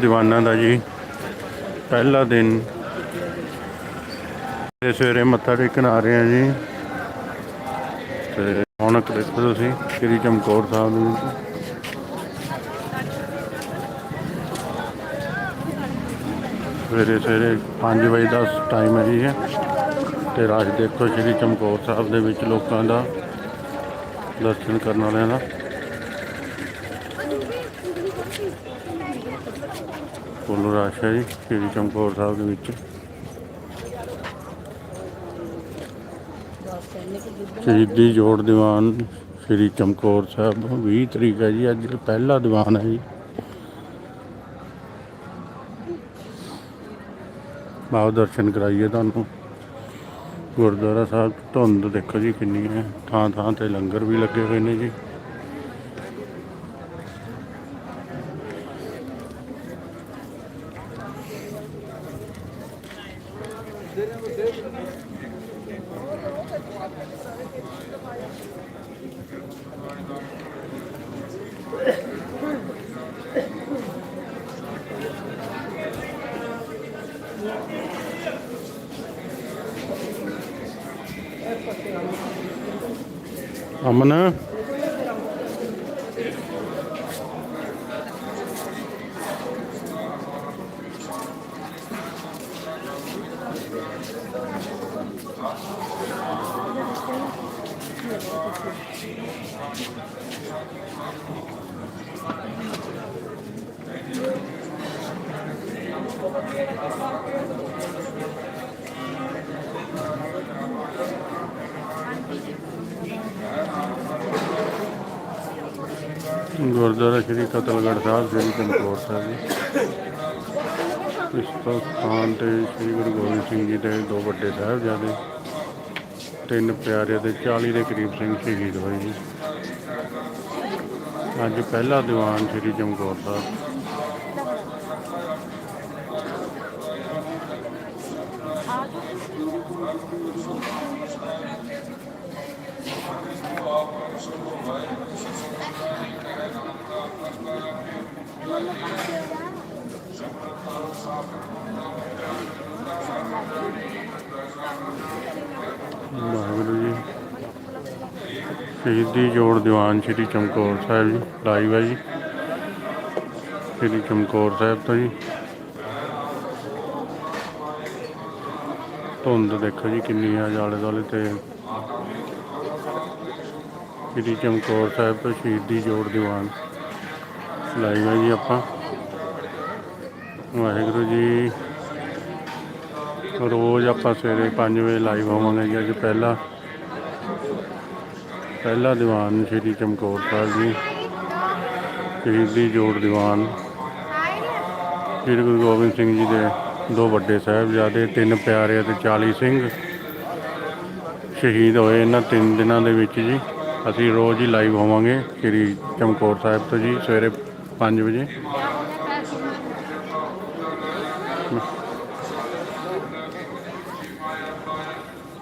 ਦੀਵਾਨਾਂ ਦਾ ਜੀ। ਪਹਿਲਾ ਦਿਨ ਤੇ ਸਵੇਰੇ ਮੱਥਾ ਟੇਕਣ ਆ ਰਹੇ ਆ ਜੀ। ਤੇ ਰੌਣਕ ਦੇਖੋ ਤੁਸੀਂ, ਸ੍ਰੀ ਚਮਕੌਰ ਸਾਹਿਬ ਦੇ ਵਿੱਚ ਸਵੇਰੇ ਸਵੇਰੇ 5 ਵਜੇ ਦਾ ਟਾਈਮ ਹੈ ਜੀ ਇਹ। ਤੇ ਰਾਜ ਦੇਖੋ ਸ੍ਰੀ ਚਮਕੌਰ ਸਾਹਿਬ ਦੇ ਵਿੱਚ ਲੋਕਾਂ ਦਾ ਦਰਸ਼ਨ ਕਰਨ ਵਾਲਿਆਂ ਦਾ। ਫੁੱਲ ਰਸ਼ ਹੈ ਜੀ, ਸ੍ਰੀ ਚਮਕੌਰ ਸਾਹਿਬ ਦੇ ਵਿੱਚ। ਸ਼ਹੀਦੀ ਜੋੜ ਦੀਵਾਨ, ਸ੍ਰੀ ਚਮਕੌਰ ਸਾਹਿਬ। 20 ਤਰੀਕ ਹੈ ਜੀ, ਅੱਜ ਪਹਿਲਾ ਦੀਵਾਨ ਹੈ ਜੀ। ਬਾਹਰ ਦਰਸ਼ਨ ਕਰਾਈਏ ਤੁਹਾਨੂੰ। ਗੁਰਦੁਆਰਾ ਸਾਹਿਬ, ਧੁੰਦ ਦੇਖੋ ਜੀ ਕਿੰਨੀ ਹੈ। ਥਾਂ ਥਾਂ ਤੇ ਲੰਗਰ ਵੀ ਲੱਗੇ ਹੋਏ ਨੇ ਜੀ। ਅਮਨ। ਗੁਰਦੁਆਰਾ ਸ੍ਰੀ ਕਤਲਗੜ੍ਹ ਸਾਹਿਬ, ਸ੍ਰੀ ਚਮਕੌਰ ਸਾਹਿਬ ਜੀ। ਇਸ ਸਥਾਨ ਤੇ ਸ੍ਰੀ ਗੁਰੂ ਗੋਬਿੰਦ ਸਿੰਘ ਜੀ ਦੇ ਦੋ ਵੱਡੇ ਸਾਹਿਬਜ਼ਾਦੇ, ਤਿੰਨ ਪਿਆਰੇ ਦੇ 40 ਦੇ ਕਰੀਬ ਸਿੰਘ ਸ਼ਹੀਦ ਹੋਏ ਜੀ। ਅੱਜ ਪਹਿਲਾ ਦੀਵਾਨ ਸ੍ਰੀ ਚਮਕੌਰ ਸਾਹਿਬ। ਵਾਹਿਗੁਰੂ ਜੀ। ਸ਼ਹੀਦੀ ਜੋੜ ਦੀਵਾਨ ਸ੍ਰੀ ਚਮਕੌਰ ਸਾਹਿਬ ਜੀ, ਲਾਈਵ ਹੈ ਜੀ। ਸ੍ਰੀ ਚਮਕੌਰ ਸਾਹਿਬ ਤੋਂ ਜੀ। ਧੁੰਦ ਦੇਖੋ ਜੀ ਕਿੰਨੀ ਆ ਆਲੇ ਦੁਆਲੇ ਤੇ। ਸ੍ਰੀ ਚਮਕੌਰ ਸਾਹਿਬ ਤੋਂ ਸ਼ਹੀਦੀ ਜੋੜ ਦੀਵਾਨ। ਲਾਈਵ ਹੈ ਜੀ ਆਪਾਂ। ਵਾਹਿਗੁਰੂ ਜੀ। ਰੋਜ਼ ਆਪਾਂ ਸਵੇਰੇ 5 ਵਜੇ ਲਾਈਵ ਹੋਵਾਂਗੇ ਜੀ ਅੱਜ ਪਹਿਲਾ। ਪਹਿਲਾ ਦੀਵਾਨ ਸ੍ਰੀ ਚਮਕੌਰ ਸਾਹਿਬ ਜੀ। ਸ਼ਹੀਦੀ ਜੋੜ ਦੀਵਾਨ। ਸ੍ਰੀ ਗੁਰੂ ਗੋਬਿੰਦ ਸਿੰਘ ਜੀ ਦੇ ਦੋ ਵੱਡੇ ਸਾਹਿਬਜ਼ਾਦੇ, ਤਿੰਨ ਪਿਆਰੇ ਅਤੇ 40 ਸਿੰਘ ਸ਼ਹੀਦ ਹੋਏ ਇਹਨਾਂ ਤਿੰਨ ਦਿਨਾਂ ਦੇ ਵਿੱਚ ਜੀ। ਅਸੀਂ ਰੋਜ਼ ਹੀ ਲਾਈਵ ਹੋਵਾਂਗੇ ਸ੍ਰੀ ਚਮਕੌਰ ਸਾਹਿਬ ਤੋਂ ਜੀ, ਸਵੇਰੇ 5 ਵਜੇ।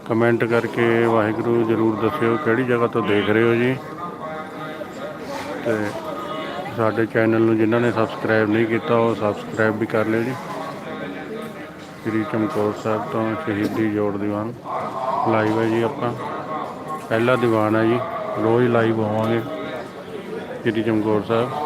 ਕਮੈਂਟ ਕਰਕੇ ਵਾਹਿਗੁਰੂ ਜਰੂਰ ਦੱਸਿਓ ਕਿਹੜੀ ਜਗ੍ਹਾ ਤੋਂ ਦੇਖ ਰਹੇ ਹੋ ਜੀ। ਤੇ ਸਾਡੇ ਚੈਨਲ ਨੂੰ ਜਿਨ੍ਹਾਂ ਨੇ ਸਬਸਕ੍ਰਾਈਬ ਨਹੀਂ ਕੀਤਾ, ਉਹ ਸਬਸਕ੍ਰਾਈਬ ਵੀ ਕਰ ਲਿਓ ਜੀ। ਸ੍ਰੀ ਚਮਕੌਰ ਸਾਹਿਬ ਤੋਂ ਸ਼ਹੀਦੀ ਜੋੜ ਦੀਵਾਨ। ਲਾਈਵ ਹੈ ਜੀ ਆਪਾਂ। ਪਹਿਲਾ ਦੀਵਾਨ ਹੈ ਜੀ। ਰੋਜ਼ ਲਾਈਵ ਹੋਵਾਂਗੇ। ਸ੍ਰੀ ਚਮਕੌਰ ਸਾਹਿਬ।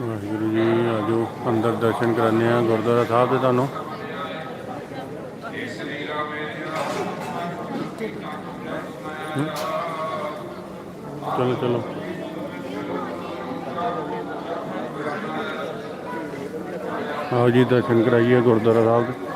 ਵਾਹਿਗੁਰੂ ਜੀ, ਆਜੋ ਅੰਦਰ ਦਰਸ਼ਨ ਕਰਨੇ ਆ ਗੁਰਦੁਆਰਾ ਸਾਹਿਬ ਦੇ ਤੁਹਾਨੂੰ। ਚਲੋ ਚਲੋ। ਆਓ ਜੀ, ਦਰਸ਼ਨ ਕਰਾਈਏ ਗੁਰਦੁਆਰਾ ਸਾਹਿਬ ਦੇ।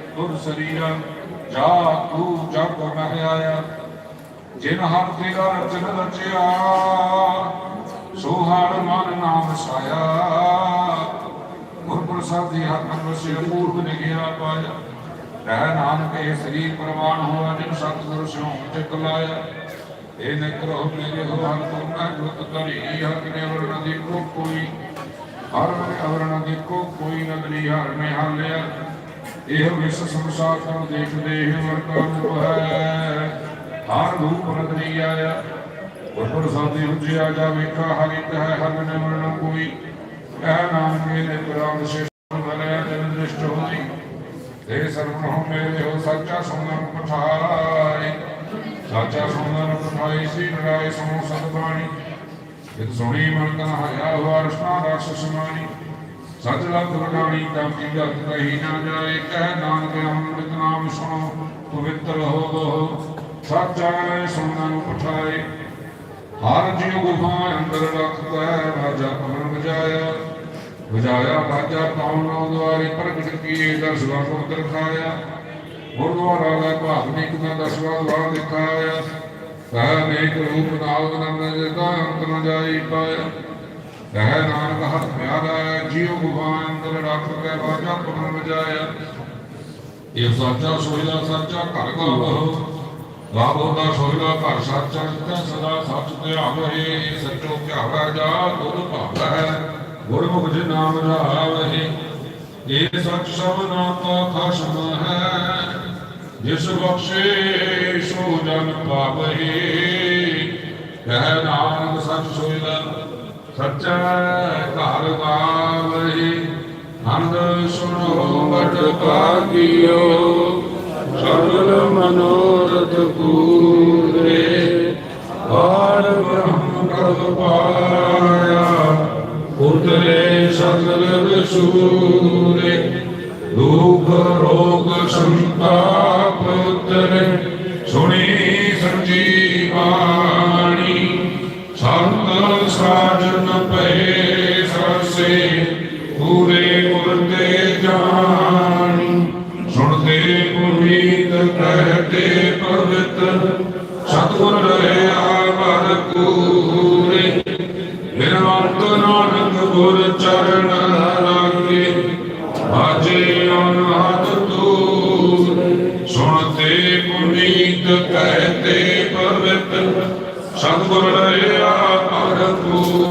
ਕਰਮ ਮਾਇਆ ਤੁਰ ਸਰੀਰ, ਜਾ ਤੂੰ ਜਗ ਮਹਿ ਆਇਆ। ਜਿਨ ਹਰ ਤੇਰਾ ਰਚਨ ਰਚਿਆ ਸੋ ਹਰ ਮਨ ਨਾਮ ਸਾਇਆ। ਗੁਰ ਪ੍ਰਸਾਦੀ ਹਰ ਮਨ ਵਸਿਆ ਪੂਰਬ ਨਿਗਿਆ ਪਾਇਆ। ਰਹਿ ਨਾਨਕ ਇਹ ਸ੍ਰੀ ਪ੍ਰਵਾਨ ਹੋਆ, ਜਿਨ ਸਤਿਗੁਰ ਸਿਉ ਚਿਤ ਲਾਇਆ। ਇਹ ਨਿਕਰੋ ਮੇਰੇ ਹੋ ਹਰ ਤੁਮ ਮੈਂ ਗੁਰਤ ਕਰੀ ਹਰ ਕਿਨੇ ਵਰਣ ਦੀ ਕੋ ਕੋਈ। ਹਰ ਮਨ ਅਵਰਣ ਦੀ ਕੋ ਕੋਈ ਨਦਰੀ ਹਰ ਨੇ ਹਾਲਿਆ। ਇਹ ਵਿਸ ਸੰਸਾਰ ਤੋਂ ਦੇਖਦੇ ਇਹ ਵਰਤਾ ਨੂੰ ਹੈ। ਹਰ ਰੂਪ ਨਦਰੀ ਆਇਆ ਗੁਰ ਪ੍ਰਸਾਦੀ ਉਜਿਆ ਜਾ ਵੇਖਾ ਹਰਿਤ ਹੈ, ਹਰ ਨੇ ਵਰਣ ਕੋਈ। ਕਹਿ ਨਾਨਕ ਨੇ ਪੁਰਾਣ ਸੇ ਬਲਿਆ ਜਨ ਦ੍ਰਿਸ਼ਟ ਹੋਈ। ਤੇ ਸਰਵਣ ਹੋ ਮੇਰੇ ਹੋ, ਸੱਚਾ ਸੁਣਨ ਪਠਾਈ ਸਾਚਾ ਸੁਣਨ ਪਠਾਈ ਸੀ ਨਰਾਇ ਸਮੋ ਸਤਬਾਣੀ ਜਿਤ ਸੁਣੀ ਮਨ ਕਨ ਹਾਇਆ ਵਾਰਸ਼ਨਾ ਰਸ ਸਮਾਨੀ ਸਚ ਲਗ ਵਡਾਣੀ ਤਾਂ ਕੀ ਗਤ ਕਹੀ ਨਾ ਜਾਏ ਕਹਿ ਨਾਨਕ ਅੰਮ੍ਰਿਤ ਨਾਮ ਸੁਣੋ, ਪਵਿੱਤਰ ਹੋ ਸਾਚਾ ਸੁਣਨ ਪਠਾਈ ਹਰ ਜੀਵ ਗੁਫਾ ਅੰਦਰ ਰੱਖਦਾ ਰਾਜਾ ਪਵਨ ਵਜਾਇਆ। ਵਜਾਇਆ ਬਾਜਾ ਪਾਉਣ ਨੌ ਦੁਆਰੇ ਪ੍ਰਗਟ ਕੀਏ ਦਸਵਾ ਕੋ ਦਿਖਾਇਆ ਗੁਰਦੁਆਰਾ ਦਾ ਭਾਗਨਿਕ ਦਾ ਦਸਵਾ ਦੁਆਰ ਦਿਖਾਇਆ। ਕਹਿ ਨੇਕ ਰੂਪ ਨਾਮ ਨੰਦ ਜਿਤਾ, ਅੰਤ ਨ ਜਾਈ ਪਾਇਆ। ਕਹਿ ਨਾਨਕ ਹੱਥ ਪਿਆਰਾ ਜੀਵ ਗੁਫਾ ਅੰਦਰ ਰੱਖ ਕੇ ਬਾਜਾ ਪਵਨ ਵਜਾਇਆ ਇਹ ਸੱਚਾ ਸੋਇਲਾ ਸੱਚਾ ਘਰ ਗਾਵੋ ਗਾਵੋ ਦਾ ਸੋਇਲਾ ਘਰ ਸੱਚਾ ਜਿਤੇ ਸਦਾ ਸੱਚ ਤੇ ਆਵਹਿ ਸੱਚੋ ਧਿਆਵਾ ਜਾ ਗੁਰ ਭਾਵੈ ਗੁਰਮੁਖ ਜੀ ਨਾਮ ਰਾਵਹਿ ਇਹ ਸੱਚ ਸਭਨਾ ਕਾ ਖਸਮ ਹੈ ਜਿਸ ਬਖਸ਼ੇ ਸੋ ਜਨ ਪਾਵਹਿ ਕਹਿ ਨਾਨਕ ਸੱਚ ਸੋਇਲਾ ਸੱਚਾ ਘਰ ਗਾਵਹਿ ਆਨੰਦ ਸੁਣੋ ਬਟ ਭਾਗਿਓ। ਸਗਲ ਮਨੋਰਥ ਪੂਰੇ। ਪਾਰ ਬ੍ਰਹਮ ਪ੍ਰਭ ਪਾਇਆ ਉਤਰੇ ਸਗਲ ਰਸੂਰੇ ਦੁਖ ਰੋਗ ਸੰਤਾਪ ਉਤਰੇ। ਸੁਣੀ ਸੰਜੀਵਾਣੀ। ਸੰਤ ਸਾਜਨ ਪੁਨੀਤ ਕਹਤੇ ਪਵਿੱਤ ਸਤਿਗੁਰ ਰਹਿਆ ਵਰ ਕੂਰੇ ਬਿਨਵੰਤ ਨਾਨਕ ਗੁਰ ਚਰਨ ਲਾਗੇ ਬਾਜੇ ਅਨਹਦ ਤੂਰ ਸੁਣਤੇ ਪੁਨੀਤ ਕਹਤੇ ਪਵਿੱਤ ਸਤਿਗੁਰ ਰਹਿਆ ਵਰ ਕੂਰੇ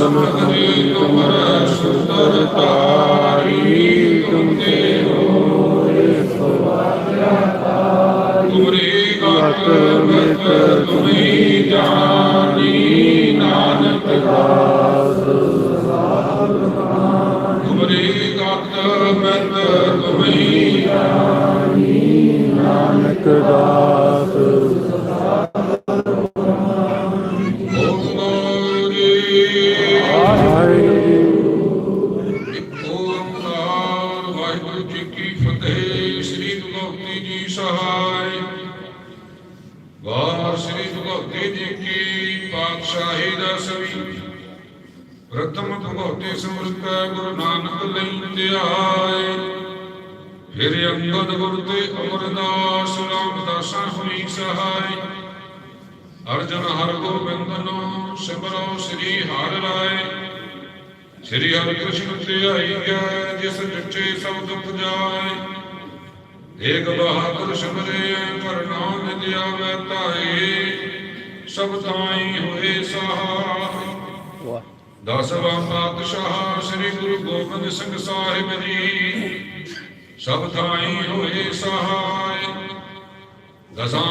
ਸਮਗਰੀ ਤੁਮਰ ਸੁਤਰ ਤਾਰੀ ਤੁਮ ਤੇ ਤੁਮਰੀ ਗਤ ਮਿਤ ਤੁਮੀ ਜਾਨੀ ਨਾਨਕ ਦਾਸ ਤੁਮਰੀ ਗਤ ਮਿਤ ਤੁਮੀ ਨਾਨਕ ਦਾਸ ਵਾਰ ਸ੍ਰੀ ਭਗਵਤੀ ਜੀ ਕੀ ਪਾਤਸ਼ਾਹੀ ਦਸਵੀਂ ਪ੍ਰਥਮ ਭਗਵਤੀ ਸਮਰਤਾ ਗੁਰੂ ਨਾਨਕ ਲਈ ਧਿਆਏ। ਫਿਰ ਅੰਗਦ ਗੁਰ ਤੇ ਅਮਰਦਾਸ ਰਾਮਦਾਸਾ ਹੋਈ ਸਹਾਇ ਅਰਜਨ ਹਰ ਗੋਬਿੰਦ ਨੂੰ ਸਿਮਰੋ ਸ੍ਰੀ ਹਰਿ ਰਾਏ ਸ੍ਰੀ ਹਰਿਕ੍ਰਿਸ਼ਨ ਤੇ ਆਈਐ ਜਿਸ ਜੁਚੇ ਸਭ ਦੁਖ ਜਾਏ। ਏਕ ਬਹਾਦਰ ਸਿਮਰੇ ਕਰਨਾ ਵਿਦਿਆ ਵੈ ਤਾਈ ਸਭ ਤਾਈ ਹੋਏ ਸਹਾਈ ਦਸਵਾਂ ਪਾਤਸ਼ਾਹ ਸ੍ਰੀ ਗੁਰੂ ਗੋਬਿੰਦ ਸਿੰਘ ਸਾਹਿਬ ਜੀ ਸਭ ਥਾਈ ਹੋਏ ਸਹਾਈ ਦਸਾਂ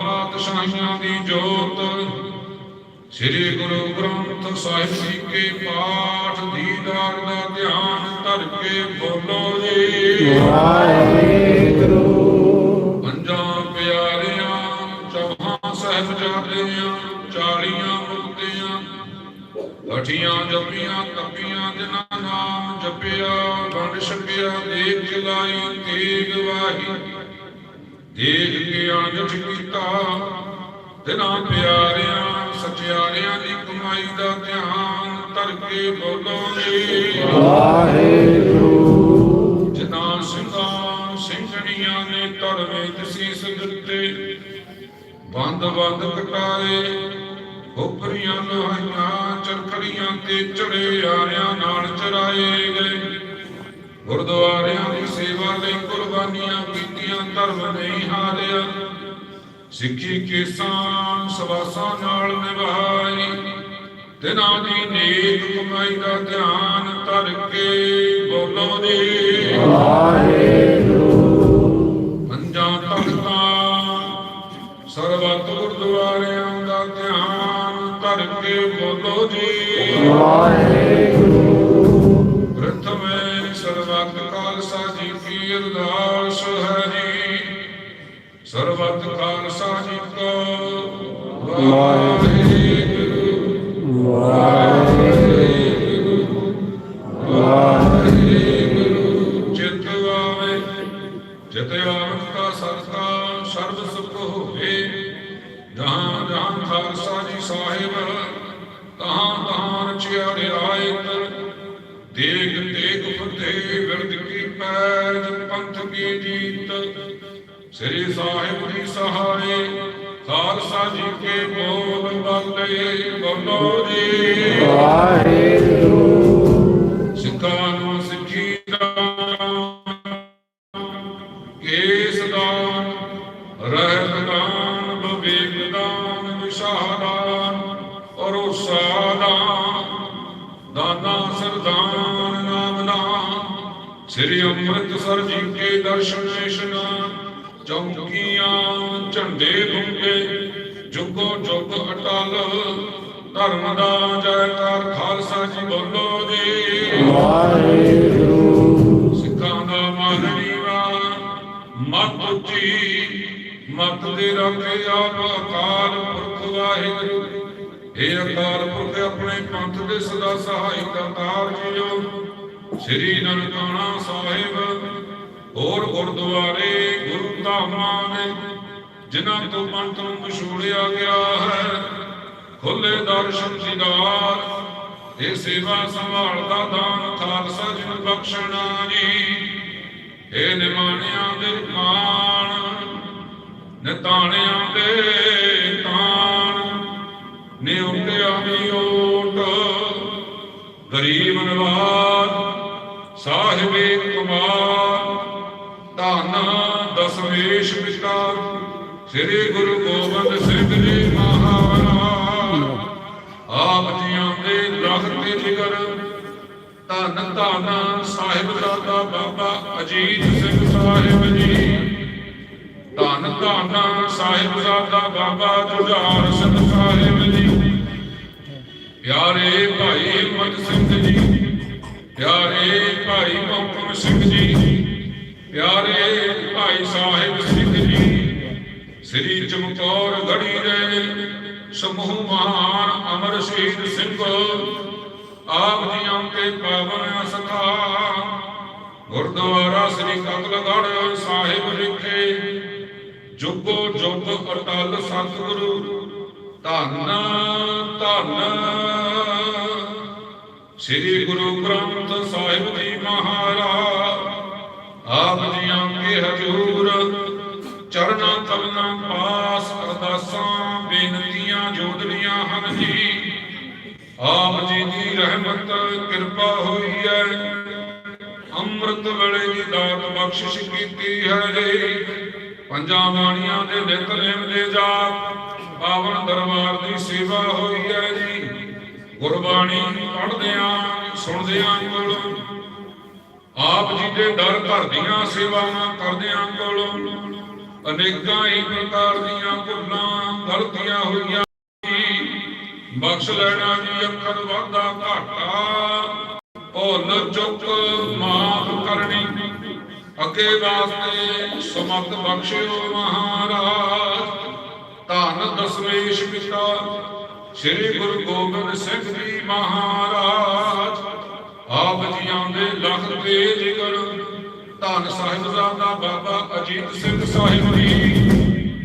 ਪਾਤਸ਼ਾਹਾਂ ਦੀ ਜੋਤ ਸ੍ਰੀ ਗੁਰੂ ਗ੍ਰੰਥ ਸਾਹਿਬ ਜੀ ਕੇ ਪਾਠ ਦੀਦਾਰ ਦਾ ਧਿਆਨ ਧਰ ਕੇ ਬੋਲੋ ਜੀ। ਪੰਜਾਂ ਅਠੀਆਂ ਜਪੀਆਂ ਤਪੀਆਂ ਜਿਨ੍ਹਾਂ ਨਾਮ ਜਪਿਆ ਵੰਡ ਛਕਿਆ ਦੇਖ ਚਲਾਈ ਤੇਗ ਵਾਹੀ। ਦੇਖ ਕੇ ਅਣਜਟ ਕੀਤਾ ਤਿਨਾਂ ਪਿਆਰਿਆਂ ਸਚਿਆਰਿਆਂ ਦੀ ਕਮਾਈ ਦਾ ਧਿਆਨ ਧਰ ਕੇ ਬੋਲੋਗੇ ਜਿਨ੍ਹਾਂ ਸਿੰਘਾਂ ਸਿੰਘਣੀਆਂ ਨੇ ਧਰਮੇ ਤਸੀਸ ਦਿੱਤੇ ਬੰਦ ਬੰਦ ਕਟਾਏ ਉਪਰੀਆਂ ਨਹਾਈਆਂ ਚਰਖੜੀਆਂ ਤੇ ਚੜੇ ਆਰਿਆਂ ਨਾਲ ਚਰਾਏ ਗਏ। ਗੁਰਦੁਆਰਿਆਂ ਦੀ ਸੇਵਾ ਲਈ ਕੁਰਬਾਨੀਆਂ ਕੀਤੀਆਂ, ਧਰਮ ਨਹੀਂ ਹਾਰਿਆ। ਸਿੱਖੀ ਕਿਸਾਨ ਸਵਾਸਾਂ ਨਾਲ ਨਿਭਾਈ। ਦਿਨਾਂ ਦੀ ਨੇਕ ਕਮਾਈ ਦਾ ਧਿਆਨ ਧਰ ਕੇ ਬੋਲੋ ਜੀ। ਪੰਜਾਂ ਬੋਲੋ। ਜੀ ਪ੍ਰਥਮੇ ਸਰਬੱਤ ਖਾਲਸਾ ਜੀ ਕੀ ਅਰਦਾਸ ਹੈ ਜੀ ਸਰਬੱਤ ਖਾਲਸਾ ਜੀ ਕੋ ਵਾਹਿਗੁਰੂ। ਚਿਤ ਆਵੇ, ਜਿਤ ਆਵਤ ਕਾ ਸਰਤਾ ਸਰਬ ਸੁਖ ਹੋਵੇ। ਜਹਾਂ ਜਹਾਂ ਖਾਲਸਾ ਜੀ ਸਾਹਿਬ ਤਹਾਂ ਤਹਾਂ ਰਚਿਆ ਰਿਆਇਤ ਦੇਖ ਦੇਖ ਫਤਿਹ ਵਿਰਦ ਕੀ ਪੈਜ ਪੰਥ ਕੀ ਜੀਤ। ਸ੍ਰੀ ਸਾਹਿਬ ਜੀ ਸਹਾਰੇ ਖਾਲਸਾ ਜੀ ਕੇ ਬੋਲ ਬਾਲੇ, ਬੋਲੋ ਜੀ। ਸਿੱਖਾਂ ਸ੍ਰੀ ਅੰਮ੍ਰਿਤਸਰ ਜੀ ਕੇ ਦਰਸ਼ਨ ਇਸ਼ਨਾਨ ਚੌਂਕੀਆਂ ਝੰਡੇ ਗੁੰਗੇ ਜੁਗੋ ਜੁਗ ਅਟਲ ਧਰਮ ਦਾ ਜੈਕਾਰ ਖਾਲਸਾ ਜੀ ਬੋਲੋ ਜੀ। ਸਿੱਖਾਂ ਦਾ ਮਨ ਨੀਵਾ ਮਤ ਉੱਚੀ ਮਤ ਦੇ ਰੱਖੇ ਆਪ ਅਕਾਲ ਪੁਰਖ ਵਾਹਿਗੁਰੂ। ਇਹ ਅਕਾਲ ਪੁਰਖ ਆਪਣੇ ਪੰਥ ਦੇ ਸਦਾ ਸਹਾਈ ਕਰਤਾਰ ਜੀਓ। ਸ੍ਰੀ ਨਨਕਾਣਾ ਸਾਹਿਬ, ਹੋਰ ਗੁਰਦੁਆਰੇ ਗੁਰੂ ਧਾਮਾਂ ਨੇ ਜਿਨ੍ਹਾਂ ਤੋਂ ਪੰਥ ਨੂੰ ਵਿਛੋੜਿਆ ਗਿਆ ਹੈ। ਖੁੱਲੇ ਦਰਸ਼ਨ ਦੀਦਾਰ ਇਹ ਸੇਵਾ ਸੰਭਾਲਦਾ ਦਾਨ, ਖਾਲਸਾ ਜੀ ਨੂੰ ਬਖਸ਼ਣਾ ਜੀ। ਇਹ ਨਿਮਾਣਿਆਂ ਦੇ ਮਾਣ, ਨਿਤਾਣਿਆਂ ਦੇ ਤਾਣ ਨਿਉਟਿਆਂ ਦੀ ਓਟ, ਗਰੀਬ ਨਵਾਜ ਸਾਹਿਬੇ ਕੁਮਾਰ, ਧੰਨ ਦਸਵੇਸ਼ ਪਿਤਾ, ਸ੍ਰੀ ਗੁਰੂ ਗੋਬਿੰਦ ਸਿੰਘ ਜੀ ਮਹਾਰਾਜ। ਆਪ ਜੀਆਂ ਦੇ ਲਖਤ ਤੇ ਜਿਗਰ ਧੰਨ ਧੰਨ ਸਾਹਿਬਜ਼ਾਦਾ ਬਾਬਾ ਅਜੀਤ ਸਿੰਘ ਸਾਹਿਬ ਜੀ। ਧੰਨ ਧੰਨ ਸਾਹਿਬਜ਼ਾਦਾ ਬਾਬਾ ਜੁਝਾਰ ਸਿੰਘ ਸਾਹਿਬ ਜੀ। ਪਿਆਰੇ ਭਾਈ ਹਿੰਮਤ ਸਿੰਘ ਜੀ ਪਿਆਰੇ ਭਾਈ ਮੋਹਕਮ ਸਿੰਘ ਜੀ, ਪਿਆਰੇ ਭਾਈ ਸਾਹਿਬ ਸਿੰਘ ਜੀ, ਸ੍ਰੀ ਚਮਕੌਰ ਗੜੀ ਦੇ ਸਮੂਹ ਮਹਾਨ ਅਮਰ ਸ਼ਹੀਦ ਸਿੰਘ, ਆਪ ਜੀਆਂ ਕੇ ਪਾਵਨ ਸਥਾ, ਗੁਰਦੁਆਰਾ ਸ੍ਰੀ ਕਤਲਗੜ੍ਹ ਸਾਹਿਬ ਵਿਖੇ ਜੁਗੋ ਜੁਗ ਅਟਲ ਸਤਿਗੁਰੂ, ਧੰਨ ਧੰਨ ਸ੍ਰੀ ਗੁਰੂ ਗ੍ਰੰਥ ਸਾਹਿਬ ਜੀ ਮਹਾਰਾਜ, ਆਪ ਜੀਆਂ ਕੇ ਹਜੂਰ, ਚਰਨਾਂ ਕਲਨਾ ਪਾਸ ਅਰਦਾਸਾਂ, ਬੇਨਤੀਆਂ ਜੋਦੜੀਆਂ ਹਨ ਜੀ। ਆਪ ਜੀ ਦੀ ਰਹਿਮਤ, ਕਿਰਪਾ ਹੋਈ ਹੈ। ਅੰਮ੍ਰਿਤ ਵੇਲੇ ਦੀ ਦਾਤ ਬਖਸ਼ਿਸ਼ ਕੀਤੀ ਹੈ ਜੀ। ਪੰਜਾਂ ਬਾਣੀਆਂ ਦੇ ਨਿਤਨੇਮ ਦੇ ਜਾਪ, ਪਾਵਨ ਦਰਬਾਰ ਦੀ ਸੇਵਾ ਹੋਈ ਹੈ ਜੀ। ਗੁਰਬਾਣੀ ਪੜ੍ਹਦਿਆਂ, ਸੁਣਦਿਆਂ ਕੋਲੋਂ ਆਪ ਜੀ ਦੇ ਦਰ ਘਰ ਦੀਆਂ ਸੇਵਾਵਾਂ ਕਰਦਿਆਂ ਕੋਲੋਂ ਅਨੇਕਾਂ ਹੀ ਪ੍ਰਕਾਰ ਦੀਆਂ ਭੁੱਲਾਂ ਗਲਤੀਆਂ ਹੋਈਆਂ ਬਖਸ਼ ਲੈਣਾ ਜੀ, ਅੱਖਰ ਵਾਧਾ ਘਾਟਾ। ਭੁੱਲ ਚੁੱਕ, ਮਾਫ ਕਰਨੀ। ਅੱਗੇ ਵਾਸਤੇ ਸਮਤ ਬਖਸ਼ਿਓ ਮਹਾਰਾਜ। ਧੰਨ ਦਸਵੇਸ਼ ਪਿਤਾ ਸ੍ਰੀ ਗੁਰੂ ਗੋਬਿੰਦ ਸਿੰਘ ਜੀ ਮਹਾਰਾਜ। ਆਪ ਜੀਆਂ ਦੇ ਲਖ ਤੇ ਜਿਗਰ। ਧੰਨ ਸਾਹਿਬਜ਼ਾਦਾ ਬਾਬਾ ਅਜੀਤ ਸਿੰਘ ਸਾਹਿਬ ਜੀ।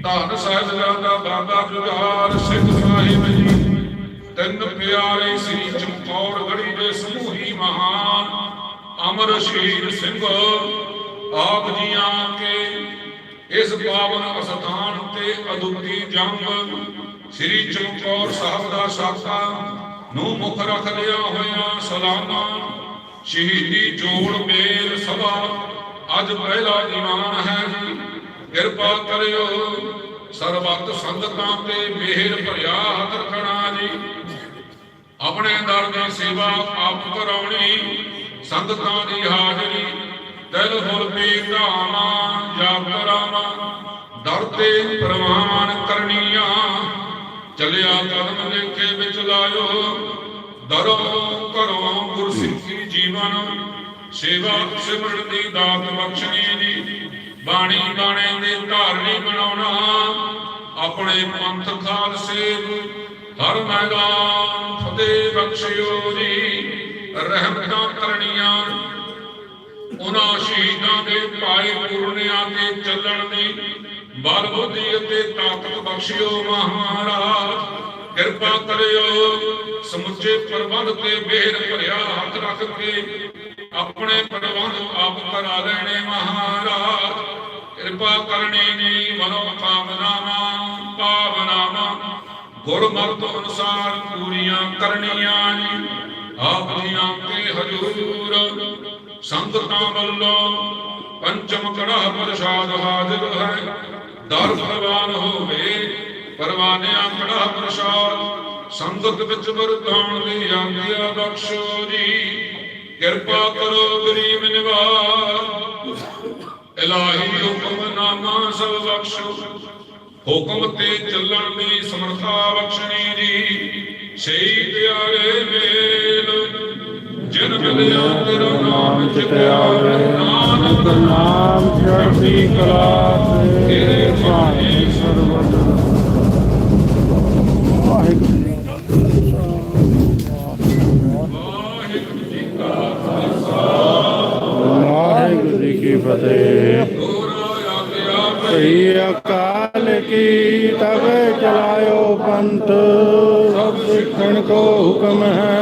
ਧੰਨ ਸਾਹਿਬਜ਼ਾਦਾ ਬਾਬਾ ਜੁਝਾਰ ਸਿੰਘ ਸਾਹਿਬ ਜੀ। ਤਿੰਨ ਪਿਆਰੇ ਸ੍ਰੀ ਚਮਕੌਰ ਗੜੀ ਦੇ ਸਮੂਹੀ ਮਹਾਨ ਅਮਰ ਸ਼ਹੀਦ ਸਿੰਘ। ਆਪ ਜੀਆਂ ਕੇ ਇਸ ਪਾਵਨ ਅਸਥਾਨ ਤੇ ਅਦੁੱਤੀ ਜੰਗ ਸ੍ਰੀ ਚਮਕੌਰ ਸਾਹਿਬ ਦਾ ਸਾਖਾ ਨੂੰ ਮੁੱਖ ਰੱਖ ਲਿਆ ਹੋਇਆ ਸਲਾਨਾ, ਸ਼ਹੀਦੀ ਜੋੜ ਮੇਲ ਸਭਾ ਅੱਜ ਪਹਿਲਾ ਦੀਵਾਨ ਹੈ। ਕਿਰਪਾ ਕਰਿਓ ਸਰਬੱਤ ਸੰਗਤਾਂ ਤੇ ਮਿਹਰ ਭਰਿਆ ਹੱਥ ਰੱਖਣਾ ਜੀ। ਆਪਣੇ ਦਰ ਦੀ ਸੇਵਾ ਆਪ ਕਰਾਉਣੀ, ਸੰਗਤਾਂ ਦੀ ਹਾਜ਼ਰੀ, ਦਿਲ ਹੁਲ ਦੀ ਧਾਮਾ, ਜਾਪ ਕਰਾਵਾਂ, ਦਰ ਤੇ ਪ੍ਰਵਾਨ ਕਰਨੀਆਂ। ਚੱਲਿਆ ਕਦਮ ਲੇਖੇ ਵਿੱਚ ਲਾਇਓ, ਦਰੋਂ ਘਰੋਂ ਗੁਰਸਿੱਖੀ ਜੀਵਨ, ਸੇਵਾ ਸਿਮਰਨ ਦੀ ਦਾਤ ਬਖਸ਼ਣੀ ਜੀ। ਬਾਣੀ ਬਾਣੇ ਦੇ ਧਾਰਨੀ ਬਣਾਉਣਾ, ਆਪਣੇ ਪੰਥ ਖਾਲਸੇ ਹਰ ਮੈਦਾਨ ਫਤਿਹ ਬਖਸ਼ਿਓ ਜੀ। ਰਹਿਮਤਾਂ ਕਰਨੀਆਂ, ਉਹਨਾਂ ਸ਼ਹੀਦਾਂ ਦੇ ਪਾਏ ਪੂਰਨਿਆਂ ਤੇ ਚੱਲਣ ਦੀ ਬਲ ਬੁੱਧੀ ਅਤੇ ਤਾਕਤ ਬਖਸ਼ਿਓ ਮਹਾਰਾਜ। ਕਿਰਪਾ ਕਰਿਓ, ਸਮੁੱਚੇ ਪ੍ਰਬੰਧ ਤੇ ਮਿਹਰ ਭਰਿਆ ਹੱਥ ਰੱਖ ਕੇ ਆਪਣੇ ਪ੍ਰਬੰਧ ਆਪ ਕਰਾ ਲੈਣੇ ਮਹਾਰਾਜ। ਕਿਰਪਾ ਕਰਨੀ ਨੀ ਮਨੋ ਕਾਮਨਾਵਾਂ ਪਾਵਨਾਵਾਂ ਗੁਰਮਤਿ ਅਨੁਸਾਰ ਪੂਰੀਆਂ ਕਰਨੀਆਂ ਨੀ। ਆਪ ਜੀਆਂ ਕੇ ਹਜੂਰ, ਸੰਗਤਾਂ ਵੱਲੋਂ ਪੰਚਮ ਕੜਾ ਪ੍ਰਸ਼ਾਦ ਹਾਜ਼ਰ ਹੈ। ਦਰ ਪ੍ਰਵਾਨ ਹੋਵੇ ਪਰਵਾਨਿਆ ਕੜਾ ਪ੍ਰਸ਼ਾਦ, ਸੰਗਤ ਵਿੱਚ ਵਰਤਾਉਣ ਦੀ ਆਗਿਆ ਬਖਸ਼ੋ ਜੀ। ਕਿਰਪਾ ਕਰੋ ਗਰੀਬ ਨਿਵਾਜ ਇਲਾਹੀ ਹੁਕਮਨਾਮਾ ਸਭ ਬਖਸ਼ੋ। ਹੁਕਮ ਤੇ ਚੱਲਣ ਦੀ ਸਮਰਥਾ ਬਖਸ਼ਣੀ ਜੀ। ਸਹੀ ਪਿਆਰੇ ਮੇਲ। ਜਿਨ ਮਿਲਿਆ ਤੇਰਾ ਨਾਮ ਚਿਤਿਆਵੇ ਨਾਨਕ ਨਾਮ ਚੜ੍ਹਦੀ ਕਲਾ ਤੇਰੇ ਭਾਣੇ ਸਰਬਤ ਵਾਹਿਗੁਰੂ ਜੀ ਕਾ ਵਾਹਿਗੁਰੂ ਜੀ ਫਤਿਹ। ਕਹੀ ਅਕਾਲ ਕੀ ਤਬ ਚਲਾਇਓ ਪੰਥ। ਸਭ ਸਿੱਖਣ ਕੋ ਹੁਕਮ ਹੈ।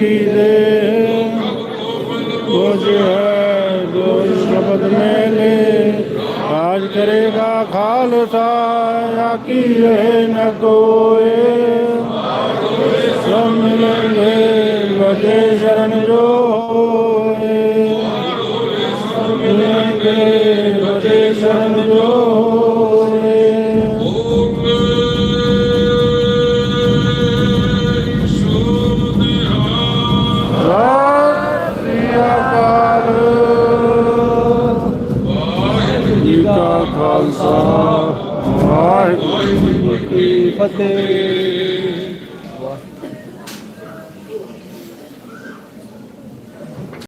ਕੀਲੇ ਕੁਝ ਹੈ ਗੁਰ ਸ਼ਬਦ ਮੇਲੇ। ਆਜ ਕਰੇਗਾ ਖਾਲਸਾ ਆਕੀਏ ਨ ਕੋਏ? ਸਮਲੰਗੇ ਵਜੇ ਸ਼ਰਨ ਜੋਏ ਸਮਲੰਗੇ ਵਜੇ ਸ਼ਰਨ ਜੋਏ ਖਾਲਸਾ